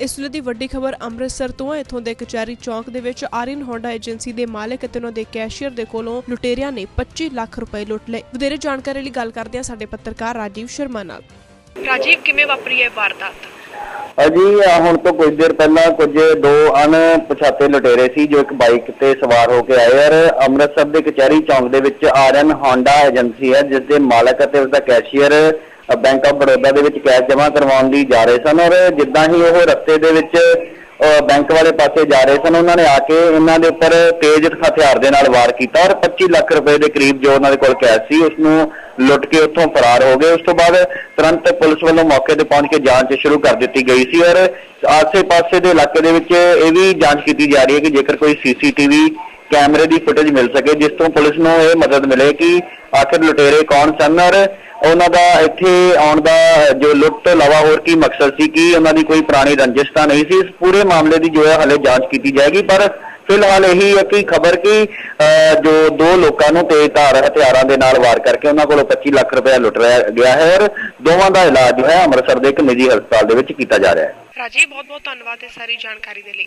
ਇਸ ਵੇਲੇ ਦੀ ਵੱਡੀ ਖਬਰ ਅੰਮ੍ਰਿਤਸਰ ਤੋਂ ਹੈ। ਇੱਥੋਂ ਦੇ ਕਚਹਿਰੀ ਚੌਂਕ ਦੇ ਵਿੱਚ ਆਰੀਨ ਹੋਂਡਾ ਏਜੰਸੀ ਦੇ ਮਾਲਕ ਅਤੇ ਉਹਨਾਂ ਦੇ ਕੈਸ਼ੀਅਰ ਦੇ ਕੋਲੋਂ ਲੁਟੇਰਿਆਂ ਨੇ 25 ਲੱਖ ਰੁਪਏ ਲੁੱਟ ਲਏ। ਵਧੇਰੇ ਜਾਣਕਾਰੀ ਲਈ ਗੱਲ ਕਰਦੇ ਹਾਂ ਸਾਡੇ ਪੱਤਰਕਾਰ ਰਾਜੀਵ ਸ਼ਰਮਾ ਨਾਲ। ਰਾਜੀਵ ਕਿਵੇਂ ਵਾਪਰੀ ਹੈ ਵਾਰਦਾਤ? ਅਜੀ ਹੁਣ ਤੋਂ ਕੁਝ ਦੇਰ ਪਹਿਲਾਂ ਕੁਝ ਦੋ ਅਣਪਛਾਤੇ ਲੁਟੇਰੇ ਸੀ ਜੋ ਇੱਕ ਬਾਈਕ ਤੇ ਸਵਾਰ ਹੋ ਕੇ ਆਏ ਔਰ ਅੰਮ੍ਰਿਤਸਰ ਦੇ ਕਚਹਿਰੀ ਚੌਂਕ ਦੇ ਵਿੱਚ ਆਰਨ ਹੋਂਡਾ ਏਜੰਸੀ ਹੈ ਜਿਸ ਦੇ ਮਾਲਕ ਅਤੇ ਉਸ ਦਾ ਕੈਸ਼ੀਅਰ ਬੈਂਕ ਆਫ ਬੜੌਦਾ ਦੇ ਵਿੱਚ ਕੈਸ਼ ਜਮ੍ਹਾਂ ਕਰਵਾਉਣ ਲਈ ਜਾ ਰਹੇ ਸਨ ਔਰ ਜਿੱਦਾਂ ਹੀ ਉਹ ਰਸਤੇ ਦੇ ਵਿੱਚ ਅ, ਬੈਂਕ ਵਾਲੇ ਪਾਸੇ ਜਾ ਰਹੇ ਸਨ ਉਹਨਾਂ ਨੇ ਆ ਕੇ ਇਹਨਾਂ ਦੇ ਉੱਪਰ ਤੇਜ਼ ਹਥਿਆਰ ਦੇ ਨਾਲ ਵਾਰ ਕੀਤਾ ਔਰ 25 ਲੱਖ ਰੁਪਏ ਦੇ ਕਰੀਬ ਜੋ ਉਹਨਾਂ ਦੇ ਕੋਲ ਕੈਸ਼ ਸੀ ਉਸ ਨੂੰ ਲੁੱਟ ਕੇ ਉੱਥੋਂ ਫਰਾਰ ਹੋ ਗਏ। ਉਸ ਤੋਂ ਬਾਅਦ ਤੁਰੰਤ ਪੁਲਿਸ ਵੱਲੋਂ ਮੌਕੇ ਤੇ ਪਹੁੰਚ ਕੇ ਜਾਂਚ ਸ਼ੁਰੂ ਕਰ ਦਿੱਤੀ ਗਈ ਸੀ ਔਰ ਆਸੇ-ਪਾਸੇ ਦੇ ਇਲਾਕੇ ਦੇ ਵਿੱਚ ਇਹ ਵੀ ਜਾਂਚ ਕੀਤੀ ਜਾ ਰਹੀ ਹੈ ਕਿ ਜੇਕਰ ਕੋਈ ਸੀਸੀਟੀਵੀ ਕੈਮਰੇ ਦੀ ਫੁਟੇਜ ਮਿਲ ਸਕੇ ਜਿਸ ਤੋਂ ਪੁਲਿਸ ਨੂੰ ਇਹ ਮਦਦ ਮਿਲੇ ਕਿ ਆਖਿਰ ਲੁਟੇਰੇ ਕੌਣ ਸਨ ਔਰ ਉਹਨਾਂ ਦਾ ਇੱਥੇ ਆਉਣ ਦਾ ਜੋ ਲੁੱਟ ਤੋਂ ਇਲਾਵਾ ਹੋਰ ਕੀ ਮਕਸਦ ਸੀ ਕਿ ਉਹਨਾਂ ਦੀ ਕੋਈ ਪੁਰਾਣੀ ਰੰਜਿਸ਼ ਤਾਂ ਨਹੀਂ ਸੀ? ਇਸ ਪੂਰੇ ਮਾਮਲੇ ਦੀ ਜੋ ਹੈ ਹਲੇ ਜਾਂਚ ਕੀਤੀ ਜਾਏਗੀ ਪਰ ਫਿਲਹਾਲ ਇਹੀ ਹੈ ਕਿ ਖਬਰ ਕਿ ਅਹ, ਜੋ ਦੋ ਲੋਕਾਂ ਨੂੰ ਤੇਜ਼ ਧਾਰ ਹਥਿਆਰਾਂ ਦੇ ਨਾਲ ਵਾਰ ਕਰਕੇ ਉਹਨਾਂ ਕੋਲੋਂ 25 ਲੱਖ ਰੁਪਏ ਲੁੱਟ ਰਿਹਾ ਗਿਆ ਹੈ ਔਰ ਦੋਵਾਂ ਦਾ ਇਲਾਜ ਜੋ ਹੈ ਅੰਮ੍ਰਿਤਸਰ ਦੇ ਇੱਕ ਨਿੱਜੀ ਹਸਪਤਾਲ ਦੇ ਵਿੱਚ ਕੀਤਾ ਜਾ ਰਿਹਾ ਹੈ। ਰਾਜੀਵ ਬਹੁਤ ਬਹੁਤ ਧੰਨਵਾਦ ਇਸ ਸਾਰੀ ਜਾਣਕਾਰੀ ਦੇ ਲਈ।